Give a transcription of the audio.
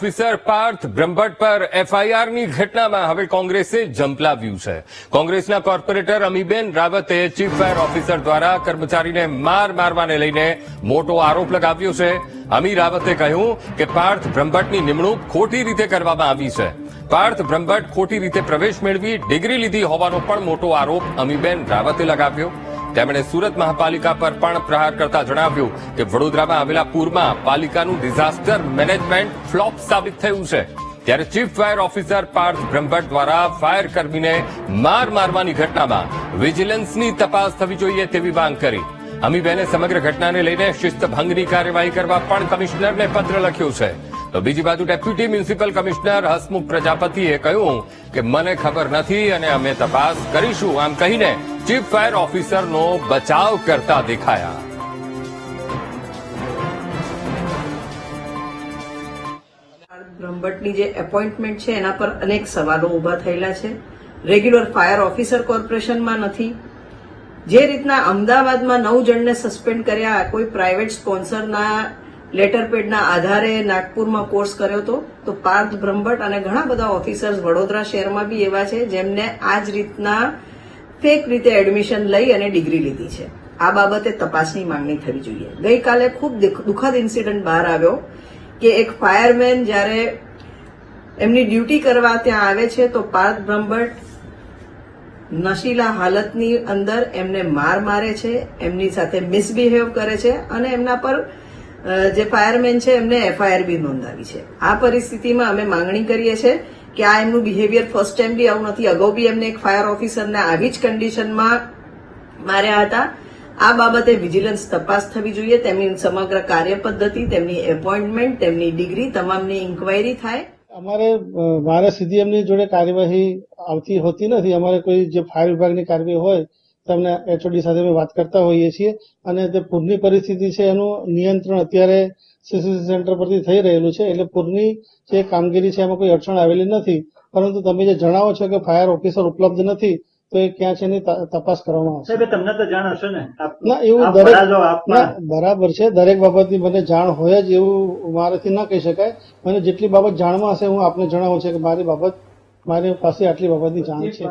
Officer Parth Brahmbhatt પર એફઆઈઆરની ઘટનામાં હવે કોંગ્રેસે ઝંપલાવ્યું છે. કોંગ્રેસના કોર્પોરેટર અમીબેન રાવતે ચીફ ફાયર ઓફિસર દ્વારા કર્મચારીને માર મારવાને લઈને મોટો આરોપ લગાવ્યો છે. અમી રાવતે કહ્યું કે પાર્થ બ્રહ્મભટ્ટની નિમણૂક ખોટી રીતે કરવામાં આવી છે. પાર્થ બ્રહ્મભટ્ટ ખોટી રીતે પ્રવેશ મેળવી ડિગ્રી લીધી હોવાનો પણ મોટો આરોપ અમીબેન રાવતે લગાવ્યો. તેમણે સુરત મહાપાલિકા પર પણ પ્રહાર કરતા જણાવ્યું કે વડોદરામાં આવેલા પૂરમાં પાલિકાનું ડિઝાસ્ટર મેનેજમેન્ટ ફ્લોપ સાબિત થયું છે. ત્યારે chief fire officer Parth Brahmbhatt દ્વારા ફાયર કર્મીને માર મારવાની ઘટનામાં વિજિલન્સની તપાસ થવી જોઈએ તેવી માંગ કરી. અમીબેને સમગ્ર ઘટનાને લઈને શિસ્ત ભંગની કાર્યવાહી કરવા પણ કમિશનરને પત્ર લખ્યો છે. તો બીજી બાજુ ડેપ્યુટી મ્યુનિસિપલ કમિશનર હસમુખ પ્રજાપતિએ કહ્યું કે, મને ખબર નથી અને અમે તપાસ કરીશું. આમ કહીને ચીફ ફાયર ઓફિસરનો બચાવ કરતા દેખાયા બ્રહ્મભટ્ટની જે એપોઇન્ટમેન્ટ છે, એના પર અનેક સવાલો ઊભા થયેલા છે. રેગ્યુલર ફાયર ઓફિસર કોર્પોરેશનમાં નથી. જે રીતના અમદાવાદમાં નવ જણને સસ્પેન્ડ કર્યા, કોઈ પ્રાઇવેટ સ્પોન્સરના લેટર પેડના આધારે નાગપુરમાં કોર્સ કર્યો હતો, તો પાર્થ બ્રહ્મભટ્ટ અને ઘણા બધા ઓફિસર્સ વડોદરા શહેરમાં બી એવા છે, જેમને આ જ રીતના ફેક રીતે એડમિશન લઈ અને ડિગ્રી લીધી છે. આ બાબતે તપાસની માંગણી થવી જોઈએ. ગઈકાલે ખૂબ દુઃખ- દુઃખદ ઇન્સિડન્ટ બહાર આવ્યો કે એક ફાયરમેન જ્યારે એમની ડ્યુટી કરવા ત્યાં આવે છે તો પાર્થ બ્રહ્મભટ્ટ નશીલા હાલતની અંદર એમને માર મારે છે, એમની સાથે મિસબિહેવ કરે છે અને એમના પર જે ફાયરમેન છે એમને એફઆઈઆર બી નોંધાવી છે. આ પરિસ્થિતિમાં અમે માંગણી કરીએ છીએ કે આ એમનું બિહેવિયર ફર્સ્ટ ટાઈમ બી આવું નથી. અગાઉ બી એમને એક ફાયર ઓફિસરને આવી જ કન્ડિશનમાં માર્યા હતા. આ બાબતે વિજિલન્સ તપાસ થવી જોઈએ. તેમની સમગ્ર કાર્ય પદ્ધતિ તેમની એપોઇન્ટમેન્ટ તેમની ડિગ્રી તમામની ઇન્કવાયરી થાય. અમારે મારે સીધી એમની જોડે કાર્યવાહી આવતી હોતી નથી. અમારે કોઈ જે ફાયર વિભાગની કાર્યવાહી હોય, તમને એચઓડી સાથે અમે વાત કરતા હોઈએ છીએ. અને તે પૂરની પરિસ્થિતિ છે, એનું નિયંત્રણ અત્યારે સીસીસી સેન્ટર પરથી થઈ રહેલું છે. એટલે પૂરની જે કામગીરી છે એમાં કોઈ અડચણ આવેલી નથી. પરંતુ તમે જે જણાવો છો કે ફાયર ઓફિસર ઉપલબ્ધ નથી તો એ ક્યાં છે એની તપાસ કરવામાં આવશે. સાહેબ તમને તો જાણ હશે ને? ના એવું દરેક ના બરાબર છે. દરેક બાબતની મને જાણ હોય જ એવું મારાથી ન કહી શકાય. મને જેટલી બાબત જાણમાં હશે હું આપને જણાવું છે કે મારી બાબત મારી પાસે આટલી બાબતની જાણ છે.